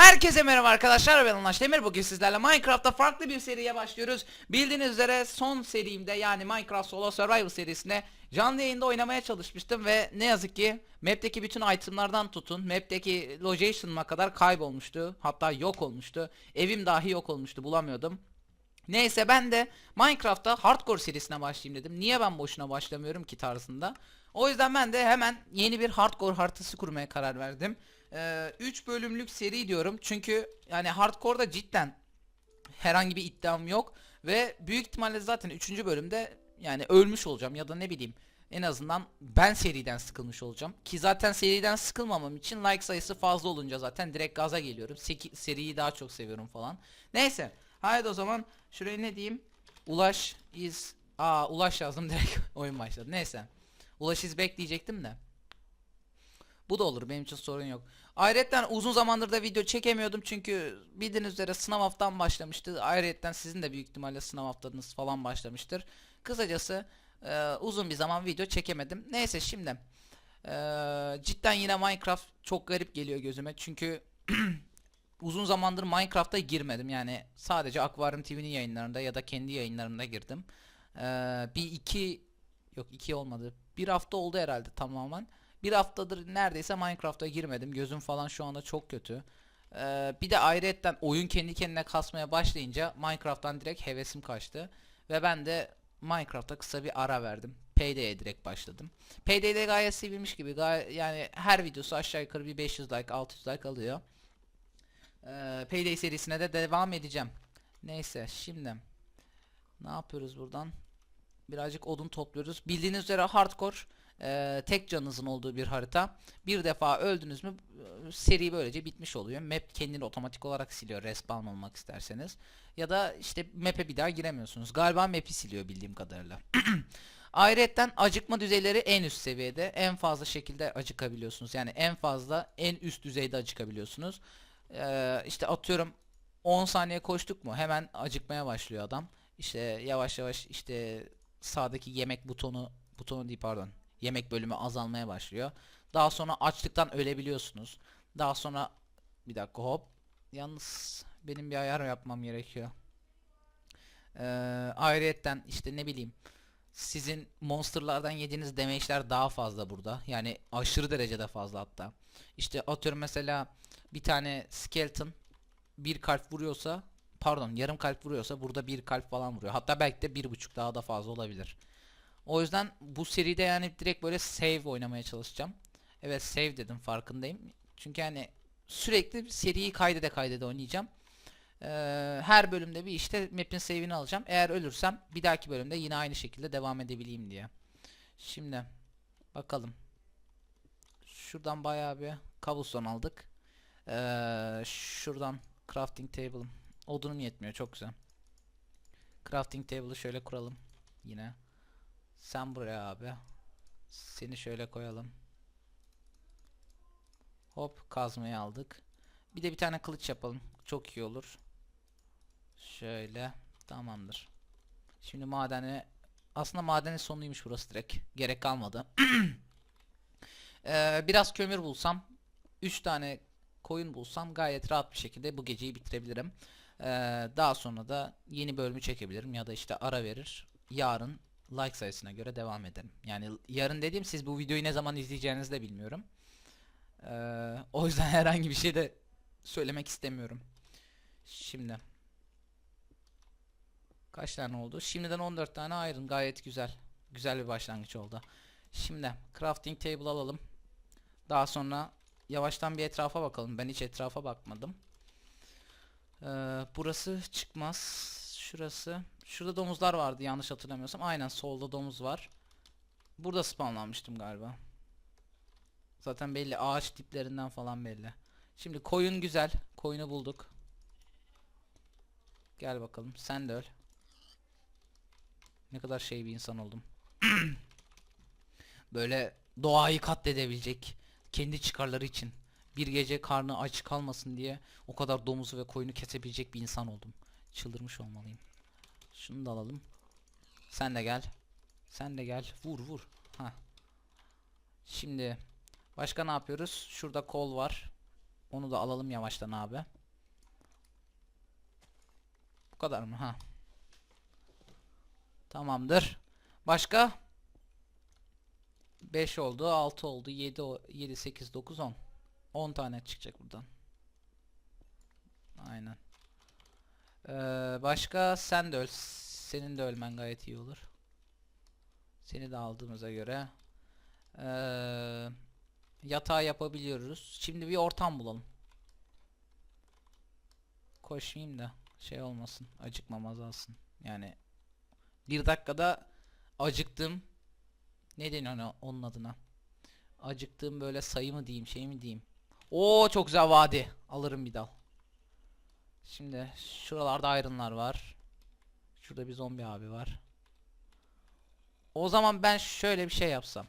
Herkese merhaba arkadaşlar ben Ulaş Demir bugün sizlerle Minecraft'ta farklı bir seriye başlıyoruz Bildiğiniz üzere son serimde yani Minecraft Solo Survival serisine canlı yayında oynamaya çalışmıştım ve ne yazık ki map'teki bütün itemlardan tutun map'teki location'ıma kadar kaybolmuştu hatta yok olmuştu evim dahi yok olmuştu bulamıyordum Neyse ben de Minecraft'ta Hardcore serisine başlayayım dedim. Niye ben boşuna başlamıyorum ki tarzında. O yüzden ben de hemen yeni bir Hardcore haritası kurmaya karar verdim. 3 bölümlük seri diyorum. Çünkü yani Hardcore'da cidden herhangi bir iddiam yok. Ve büyük ihtimalle zaten 3. bölümde yani ölmüş olacağım ya da ne bileyim. En azından ben seriden sıkılmış olacağım. Ki zaten seriden sıkılmamam için like sayısı fazla olunca zaten direkt gaza geliyorum. Seki, seriyi daha çok seviyorum falan. Neyse. Haydi o zaman şuraya ne diyeyim? Ulaş is... Aa Ulaş yazdım direkt oyun başladı. Neyse. Ulaş is back diyecektim de. Bu da olur benim için sorun yok. Ayrıca uzun zamandır da video çekemiyordum çünkü bildiğiniz üzere sınav haftam başlamıştı. Ayrıca sizin de büyük ihtimalle sınav haftanız falan başlamıştır. Kısacası e, uzun bir zaman video çekemedim. Neyse şimdi e, cidden yine Minecraft çok garip geliyor gözüme çünkü uzun zamandır Minecraft'a girmedim yani sadece Aquarium TV'nin yayınlarında ya da kendi yayınlarımda girdim. E, bir iki yok iki olmadı bir hafta oldu herhalde tamamen. Bir haftadır neredeyse Minecraft'a girmedim. Gözüm falan şu anda çok kötü. Ee, bir de ayrıyetten oyun kendi kendine kasmaya başlayınca Minecraft'tan direkt hevesim kaçtı. Ve ben de Minecraft'a kısa bir ara verdim. Payday'e direkt başladım. Payday'de gayet sevilmiş gibi. Gayet, yani her videosu aşağı yukarı bir 500 like 600 like alıyor. Ee, Payday serisine de devam edeceğim. Neyse şimdi. Ne yapıyoruz buradan? Birazcık odun topluyoruz. Bildiğiniz üzere hardcore e, tek canınızın olduğu bir harita. Bir defa öldünüz mü e, seri böylece bitmiş oluyor. Map kendini otomatik olarak siliyor respawn olmak isterseniz. Ya da işte map'e bir daha giremiyorsunuz. Galiba map'i siliyor bildiğim kadarıyla. Ayrıca acıkma düzeyleri en üst seviyede. En fazla şekilde acıkabiliyorsunuz. Yani en fazla en üst düzeyde acıkabiliyorsunuz. Ee, işte atıyorum 10 saniye koştuk mu hemen acıkmaya başlıyor adam. İşte yavaş yavaş işte sağdaki yemek butonu butonu değil pardon yemek bölümü azalmaya başlıyor. Daha sonra açlıktan ölebiliyorsunuz. Daha sonra bir dakika hop. Yalnız benim bir ayar yapmam gerekiyor. Ee, ayrıyetten işte ne bileyim sizin monsterlardan yediğiniz damage'ler daha fazla burada. Yani aşırı derecede fazla hatta. İşte atıyorum mesela bir tane skeleton bir kalp vuruyorsa pardon yarım kalp vuruyorsa burada bir kalp falan vuruyor. Hatta belki de bir buçuk daha da fazla olabilir. O yüzden bu seride yani direkt böyle save oynamaya çalışacağım. Evet save dedim farkındayım. Çünkü hani sürekli seriyi kaydede kaydede oynayacağım. Ee, her bölümde bir işte map'in save'ini alacağım. Eğer ölürsem bir dahaki bölümde yine aynı şekilde devam edebileyim diye. Şimdi bakalım. Şuradan bayağı bir cobblestone aldık. Ee, şuradan crafting table. Odunum yetmiyor çok güzel. Crafting table'ı şöyle kuralım. Yine. Sen buraya abi. Seni şöyle koyalım. Hop kazmayı aldık. Bir de bir tane kılıç yapalım. Çok iyi olur. Şöyle. Tamamdır. Şimdi madene aslında madenin sonuymuş burası direkt. Gerek kalmadı. ee, biraz kömür bulsam 3 tane koyun bulsam gayet rahat bir şekilde bu geceyi bitirebilirim. Ee, daha sonra da yeni bölümü çekebilirim ya da işte ara verir. Yarın like sayısına göre devam edelim. Yani yarın dediğim siz bu videoyu ne zaman izleyeceğinizi de bilmiyorum. Ee, o yüzden herhangi bir şey de söylemek istemiyorum. Şimdi kaç tane oldu? Şimdiden 14 tane iron gayet güzel. Güzel bir başlangıç oldu. Şimdi crafting table alalım. Daha sonra yavaştan bir etrafa bakalım. Ben hiç etrafa bakmadım. Ee, burası çıkmaz. Şurası. Şurada domuzlar vardı yanlış hatırlamıyorsam. Aynen solda domuz var. Burada spawnlanmıştım galiba. Zaten belli ağaç tiplerinden falan belli. Şimdi koyun güzel. Koyunu bulduk. Gel bakalım. Sen de öl. Ne kadar şey bir insan oldum. Böyle doğayı katledebilecek kendi çıkarları için bir gece karnı aç kalmasın diye o kadar domuzu ve koyunu kesebilecek bir insan oldum. Çıldırmış olmalıyım. Şunu da alalım. Sen de gel. Sen de gel. Vur vur. Ha. Şimdi başka ne yapıyoruz? Şurada kol var. Onu da alalım yavaştan abi. Bu kadar mı? Ha. Tamamdır. Başka? 5 oldu, 6 oldu, 7 7 8 9 10. 10 tane çıkacak buradan. Aynen. Ee, başka sen de öl. Senin de ölmen gayet iyi olur. Seni de aldığımıza göre. Ee, yatağı yapabiliyoruz. Şimdi bir ortam bulalım. Koşmayayım da şey olmasın. Acıkmam azalsın. Yani bir dakikada acıktım. Ne deniyor ona- onun adına? Acıktığım böyle sayı mı diyeyim şey mi diyeyim. Oo çok güzel vadi. Alırım bir dal. Şimdi şuralarda ayrınlar var. Şurada bir zombi abi var. O zaman ben şöyle bir şey yapsam.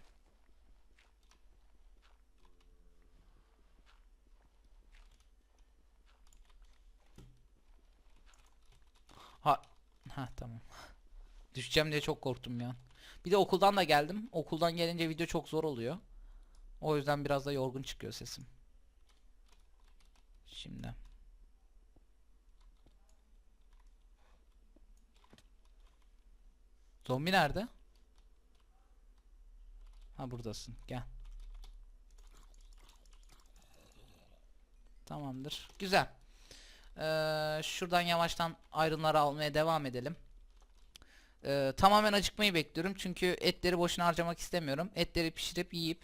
Ha, ha tamam. Düşeceğim diye çok korktum ya. Bir de okuldan da geldim. Okuldan gelince video çok zor oluyor. O yüzden biraz da yorgun çıkıyor sesim. Şimdi. Zombi nerede? Ha buradasın. Gel. Tamamdır. Güzel. Ee, şuradan yavaştan ayrımları almaya devam edelim. Ee, tamamen acıkmayı bekliyorum. Çünkü etleri boşuna harcamak istemiyorum. Etleri pişirip yiyip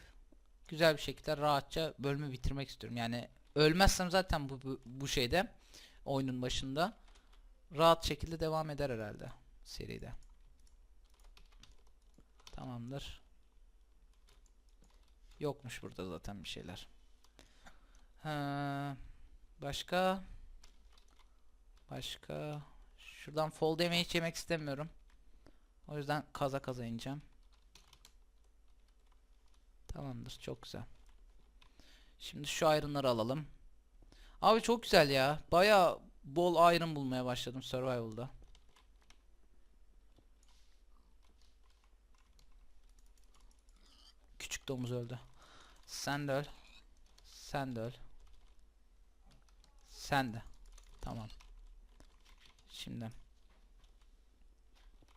güzel bir şekilde rahatça bölümü bitirmek istiyorum. Yani ölmezsem zaten bu, bu, bu şeyde oyunun başında rahat şekilde devam eder herhalde seride. Tamamdır. Yokmuş burada zaten bir şeyler. Ha, başka başka şuradan fall damage yemek istemiyorum. O yüzden kaza kaza ineceğim. Tamamdır çok güzel. Şimdi şu ayrımları alalım. Abi çok güzel ya. Baya bol ayrım bulmaya başladım survival'da. Domuz öldü. Sen de öl. Sen de öl. Sen de. Tamam. Şimdi.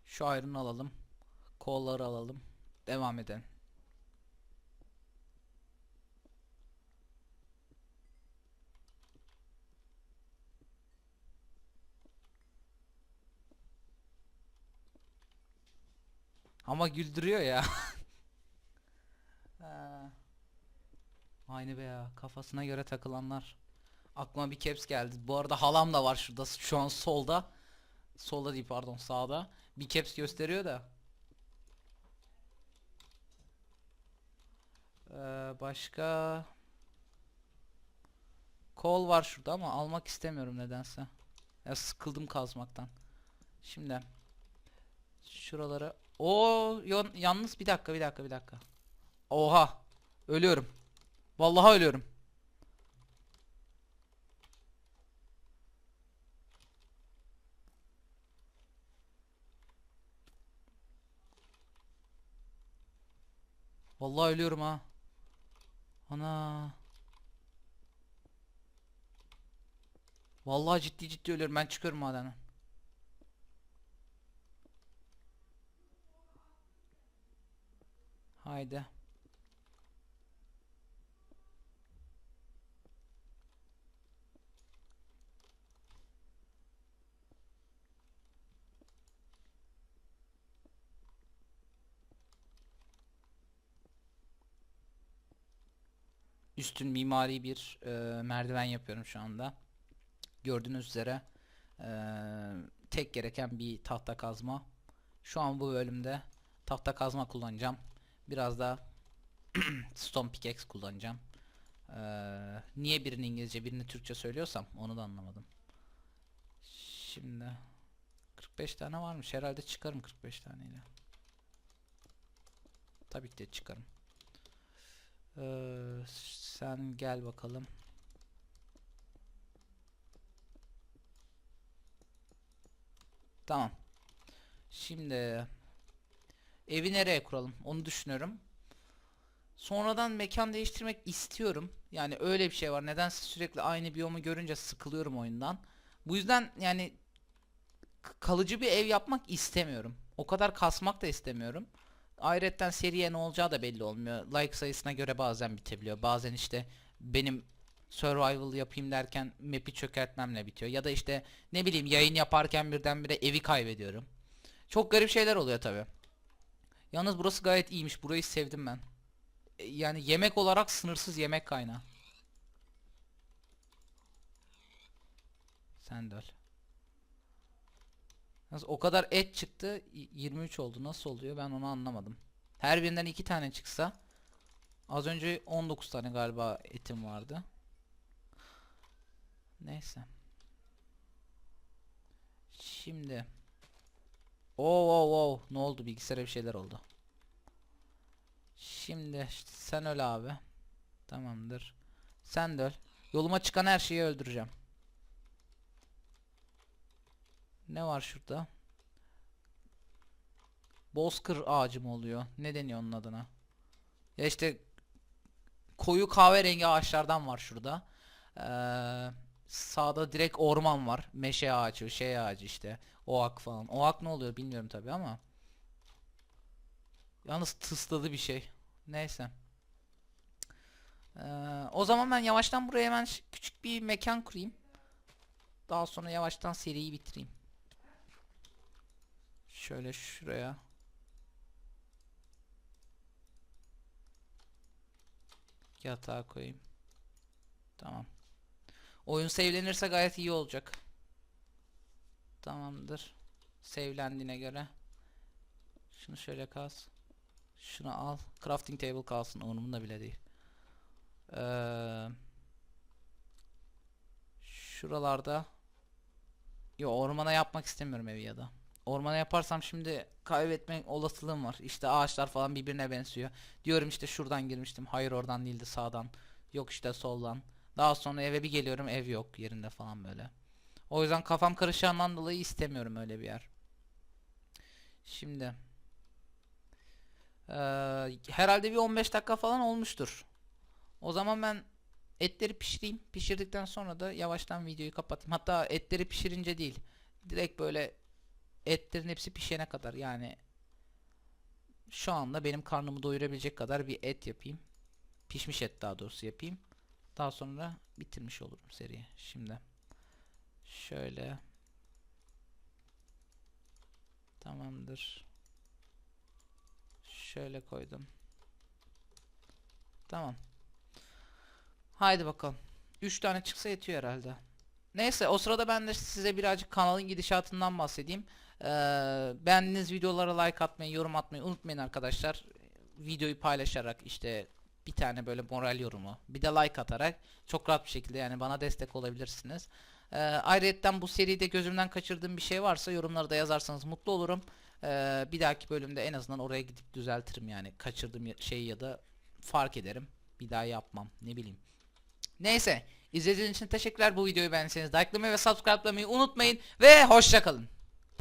Şu ayrını alalım. Kolları alalım. Devam edelim. Ama güldürüyor ya. Aynı be ya. Kafasına göre takılanlar. Aklıma bir caps geldi. Bu arada halam da var şurada. Şu an solda. Solda değil pardon sağda. Bir caps gösteriyor da. Ee, başka kol var şurada ama almak istemiyorum nedense. Ya sıkıldım kazmaktan. Şimdi şuralara o yalnız bir dakika bir dakika bir dakika. Oha ölüyorum. Vallahi ölüyorum. Vallahi ölüyorum ha. Ana. Vallahi ciddi ciddi ölüyorum. Ben çıkıyorum madenden. Haydi. Üstün mimari bir e, merdiven yapıyorum şu anda. Gördüğünüz üzere e, tek gereken bir tahta kazma. Şu an bu bölümde tahta kazma kullanacağım. Biraz da stone pickaxe kullanacağım. E, niye birini İngilizce birini Türkçe söylüyorsam onu da anlamadım. Şimdi 45 tane varmış. Herhalde çıkarım 45 taneyle. Tabii ki de çıkarım. Ee, sen gel bakalım. Tamam. Şimdi evi nereye kuralım? Onu düşünüyorum. sonradan mekan değiştirmek istiyorum. Yani öyle bir şey var. Nedense sürekli aynı biyomu görünce sıkılıyorum oyundan. Bu yüzden yani kalıcı bir ev yapmak istemiyorum. O kadar kasmak da istemiyorum. Ayrıca seriye ne olacağı da belli olmuyor. Like sayısına göre bazen bitebiliyor. Bazen işte benim survival yapayım derken map'i çökertmemle bitiyor. Ya da işte ne bileyim yayın yaparken birdenbire evi kaybediyorum. Çok garip şeyler oluyor tabi. Yalnız burası gayet iyiymiş. Burayı sevdim ben. E, Yani yemek olarak sınırsız yemek kaynağı. Sen de öl. Nasıl o kadar et çıktı y- 23 oldu. Nasıl oluyor ben onu anlamadım. Her birinden iki tane çıksa az önce 19 tane galiba etim vardı. Neyse. Şimdi Oo oo oo ne oldu bilgisayara bir şeyler oldu. Şimdi sen öl abi. Tamamdır. Sen de öl. Yoluma çıkan her şeyi öldüreceğim. Ne var şurada? Bozkır ağacı mı oluyor? Ne deniyor onun adına? Ya işte koyu kahverengi ağaçlardan var şurada. Ee, sağda direkt orman var. Meşe ağacı, şey ağacı işte. Oak falan. Oak ne oluyor bilmiyorum tabi ama. Yalnız tısladı bir şey. Neyse. Ee, o zaman ben yavaştan buraya hemen küçük bir mekan kurayım. Daha sonra yavaştan seriyi bitireyim. Şöyle şuraya. Yatağı koyayım. Tamam. Oyun save'lenirse gayet iyi olacak. Tamamdır. Save'lendiğine göre. Şunu şöyle kas. Şunu al. Crafting table kalsın. Onumunda bile değil. Ee, şuralarda Yo ormana yapmak istemiyorum evi ya da. Ormana yaparsam şimdi kaybetme olasılığım var. İşte ağaçlar falan birbirine benziyor. Diyorum işte şuradan girmiştim. Hayır oradan değildi sağdan. Yok işte soldan. Daha sonra eve bir geliyorum ev yok yerinde falan böyle. O yüzden kafam karışığından dolayı istemiyorum öyle bir yer. Şimdi eee, herhalde bir 15 dakika falan olmuştur. O zaman ben etleri pişireyim. Pişirdikten sonra da yavaştan videoyu kapatayım. Hatta etleri pişirince değil. Direkt böyle etlerin hepsi pişene kadar yani şu anda benim karnımı doyurabilecek kadar bir et yapayım. Pişmiş et daha doğrusu yapayım. Daha sonra bitirmiş olurum seriyi. Şimdi şöyle tamamdır. Şöyle koydum. Tamam. Haydi bakalım. 3 tane çıksa yetiyor herhalde. Neyse o sırada ben de size birazcık kanalın gidişatından bahsedeyim. Ee, beğendiğiniz videolara like atmayı, yorum atmayı unutmayın arkadaşlar. Videoyu paylaşarak işte bir tane böyle moral yorumu, bir de like atarak çok rahat bir şekilde yani bana destek olabilirsiniz. Ee, ayrıca bu seride gözümden kaçırdığım bir şey varsa yorumlarda yazarsanız mutlu olurum. Ee, bir dahaki bölümde en azından oraya gidip düzeltirim yani kaçırdığım şeyi ya da fark ederim. Bir daha yapmam ne bileyim. Neyse izlediğiniz için teşekkürler bu videoyu beğendiyseniz likelamayı ve subscribe'lamayı unutmayın ve hoşçakalın.